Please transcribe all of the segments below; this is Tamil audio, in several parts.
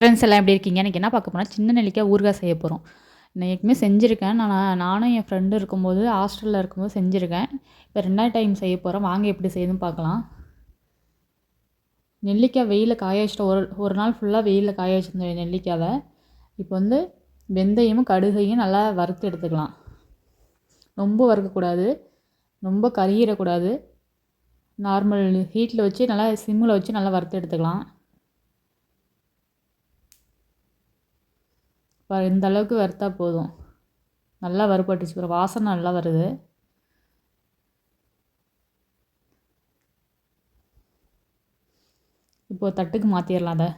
ஃப்ரெண்ட்ஸ் எல்லாம் எப்படி இருக்கீங்க? எனக்கு என்ன பார்க்க போனால் சின்ன நெல்லிக்காய் ஊறுகாய் செய்ய போகிறோம் நான் செஞ்சுருக்கேன். நான் நானும் என் ஃப்ரெண்டு இருக்கும்போது ஹாஸ்டலில் இருக்கும்போது செஞ்சுருக்கேன். இப்போ ரெண்டாவது டைம் செய்ய போகிறேன் வாங்க எப்படி செய்யுதுன்னு பார்க்கலாம். நெல்லிக்காய் வெயிலில் காய வச்சுட்டு ஒரு ஒரு நாள் ஃபுல்லாக வெயிலில் காய வச்சுருந்தேன் நெல்லிக்காவை. இப்போ வந்து வெந்தயமும் கடுகையும் நல்லா வறுத்து எடுத்துக்கலாம். ரொம்ப வறுக்கக்கூடாது. ரொம்ப கருகிடக்கூடாது. நார்மல் ஹீட்டில் வச்சு நல்லா சிம்மில் வச்சு நல்லா வறுத்து எடுத்துக்கலாம். இந்த அளவுக்கு வறுத்தா போதும். நல்லா வறுபட்டுச்சு ஒரு வாசனை நல்லா வருது. இப்போது தட்டுக்கு மாற்றிடலாம் அதை.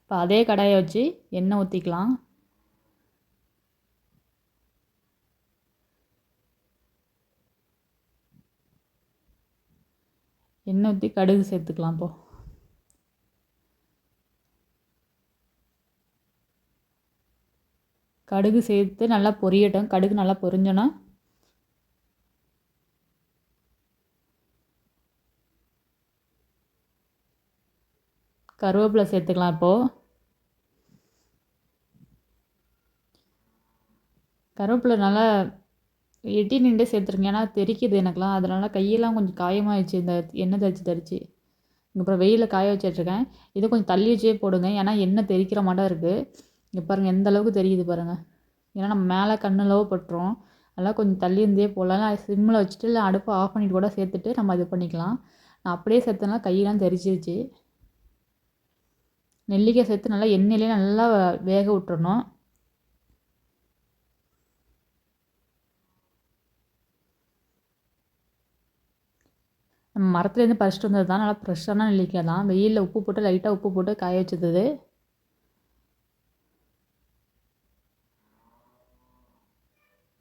இப்போ அதே கடாயை வச்சு எண்ணெய் ஊற்றிக்கலாம் எண்ணெய் ஊற்றி கடுகு சேர்த்துக்கலாம் இப்போது கடுகு சேர்த்து நல்லா பொரியட்டும். கடுகு நல்லா பொரிஞ்சோன்னா கருவேப்பிலை சேர்த்துக்கலாம் இப்போது கருவேப்பிலை நல்லா எட்டி நின்று சேர்த்துருங்க ஏன்னா தெரிக்குது எனக்குலாம் அதனால் கையெல்லாம் கொஞ்சம் காயமாகிடுச்சு இந்த எண்ணெய் தரிச்சு தரிச்சு அப்புறம் வெயிலில் காய வச்சிட்ருக்கேன் இதை கொஞ்சம் தள்ளி வச்சே போடுங்க. ஏன்னா எண்ணெய் தெரிக்கிற மாட்டம் இருக்குது இங்கே பாருங்கள் எந்த அளவுக்கு தெரியுது பாருங்கள் ஏன்னா நம்ம மேலே கண்ணிலவோ பட்டுரும் அதெல்லாம் கொஞ்சம் தள்ளி இருந்தே போடலாம். சிம்மில் வச்சுட்டு இல்லை அடுப்பை ஆஃப் பண்ணிட்டு கூட சேர்த்துட்டு நம்ம இது பண்ணிக்கலாம். நான் அப்படியே சேர்த்தனால கையெல்லாம் தெரிச்சிருச்சு நெல்லிக்காய் சேர்த்து நல்லா எண்ணெயிலே நல்லா வேக விட்டுறணும். நம்ம மரத்துலேருந்து பறிச்சிட்டு வந்தது தான். நல்லா ஃப்ரெஷ்ஷான நெல்லிக்காய் தான். வெயிலில் உப்பு போட்டு லைட்டாக உப்பு போட்டு காய வச்சது.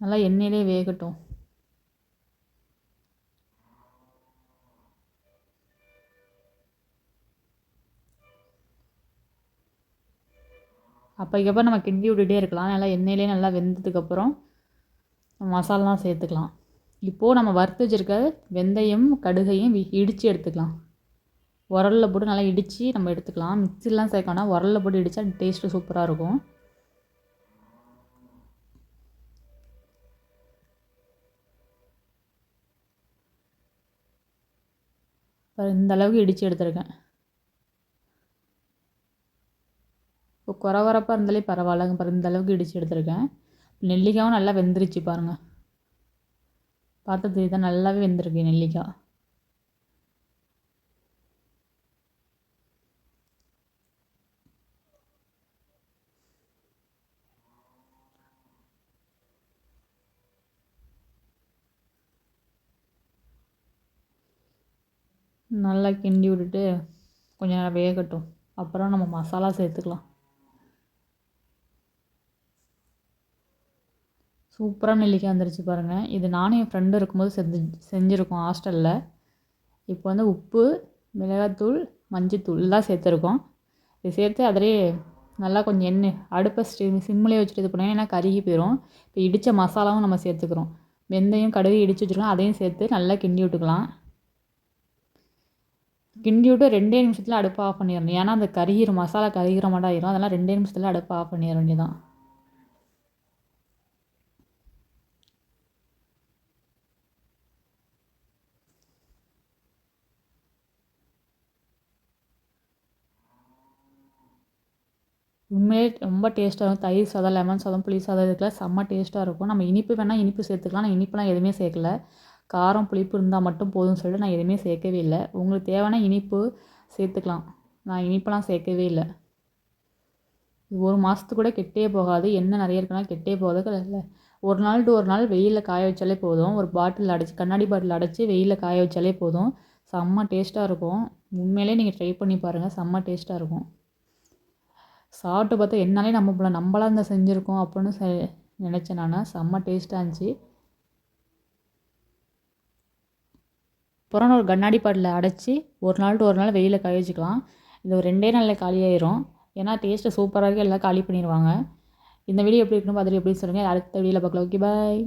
நல்லா எண்ணெயிலே வேகட்டும். அப்போக்கப்போ நம்ம கிண்டி விட்டுகிட்டே இருக்கலாம். நல்லா எண்ணெயிலே நல்லா வெந்ததுக்கப்புறம் மசாலாலாம் சேர்த்துக்கலாம். இப்போது நம்ம வறுத்து வச்சுருக்க வெந்தயம் கடுகையும் இடித்து எடுத்துக்கலாம். உரலில் போட்டு நல்லா இடித்து நம்ம எடுத்துக்கலாம். மிக்சிலாம் சேர்க்கணும் உரலில் போட்டு இடித்தா டேஸ்ட்டு சூப்பராக இருக்கும். இந்த அளவுக்கு இடித்து எடுத்திருக்கேன். இப்போ குறை வரப்பாக இருந்தாலே பரவாயில்லங்க பாரு இந்த அளவுக்கு இடித்து எடுத்திருக்கேன். நெல்லிக்காயும் நல்லா வெந்துருச்சு பாருங்கள் பார்த்தது தெரியுதா நல்லாவே வெந்திருக்கு நெல்லிக்காய். நல்லா கிண்டி விட்டுட்டு கொஞ்சம் நேரம் வேகட்டும். அப்புறம் நம்ம மசாலா சேர்த்துக்கலாம். சூப்பராக நெல்லிக்காய் வந்துருச்சு பாருங்கள் இது நானும் என் ஃப்ரெண்டு இருக்கும்போது செஞ்சு செஞ்சுருக்கோம் ஹாஸ்டலில் இப்போ வந்து உப்பு மிளகாத்தூள் மஞ்சத்தூள் எல்லாம் சேர்த்துருக்கோம். இது சேர்த்து அதிலே நல்லா கொஞ்சம் எண்ணெய் அடுப்பை சிம்மிலே வச்சுட்டு இது பண்ணுவோம் ஏன்னா கருகி போயிடும் இப்போ இடித்த மசாலாவும் நம்ம சேர்த்துக்கிறோம். வெந்தயம் கடுகு இடித்து வச்சுருக்கோம். அதையும் சேர்த்து நல்லா கிண்டி விட்டுக்கலாம். கிண்டி விட்டு ரெண்டே நிமிஷத்தில் அடுப்பு ஆஃப் பண்ணிடணும். ஏன்னா அந்த கருகிற மசாலா கருகிற மாட்டா ஆயிரும். அதெல்லாம் ரெண்டே நிமிஷத்தில் அடுப்பு ஆஃப் பண்ணிட வேண்டியதான் உண்மையே ரொம்ப டேஸ்ட்டாக இருக்கும். தயிர் சாதம் லெமன் சாதம் புளி சாதம் இதுக்கெல்லாம் செம்ம டேஸ்ட்டாக இருக்கும். நம்ம இனிப்பு வேணால் இனிப்பு சேர்த்துக்கலாம். நான் இனிப்புலாம் எதுவுமே சேர்க்கல. காரம் புளிப்பு இருந்தால் மட்டும் போதும்னு சொல்லிட்டு நான் எதுவுமே சேர்க்கவே இல்லை. உங்களுக்கு தேவையான இனிப்பு சேர்த்துக்கலாம். நான் இனிப்பெல்லாம் சேர்க்கவே இல்லை. ஒரு மாதத்துக்கு கூட கெட்டே போகாது. என்ன நிறைய இருக்குன்னா கெட்டே போகாது இல்லை. ஒரு நாள் டு ஒரு நாள் வெயிலில் காய வச்சாலே போதும். ஒரு பாட்டில் அடைச்சி கண்ணாடி பாட்டில் அடைச்சி வெயிலில் காய வச்சாலே போதும். செம்ம டேஸ்ட்டாக இருக்கும். உண்மையிலே நீங்கள் ட்ரை பண்ணி பாருங்கள் செம்ம டேஸ்ட்டாக இருக்கும். சாப்பிட்டு பார்த்தா என்னாலே நம்ம போல இருந்தால் இந்த செஞ்சுருக்கோம் அப்படின்னு நினச்சேன் நான். செம்ம டேஸ்ட்டாக இருந்துச்சு. அப்புறம் ஒரு கண்ணாடி பாட்டில் அடைச்சி ஒரு நாள் டு ஒரு நாள் வெயிலில் காய வச்சுக்கலாம் இது ஒரு ரெண்டே நாளில் காலியாயிரும். ஏன்னா டேஸ்ட்டு சூப்பராக எல்லாம் காலி பண்ணிடுவாங்க இந்த வீடியோ எப்படி இருக்குன்னு பார்த்துட்டு எப்படி சொல்லுங்கள் அடுத்த வீடியோவில் பார்க்கலாம். Okay bye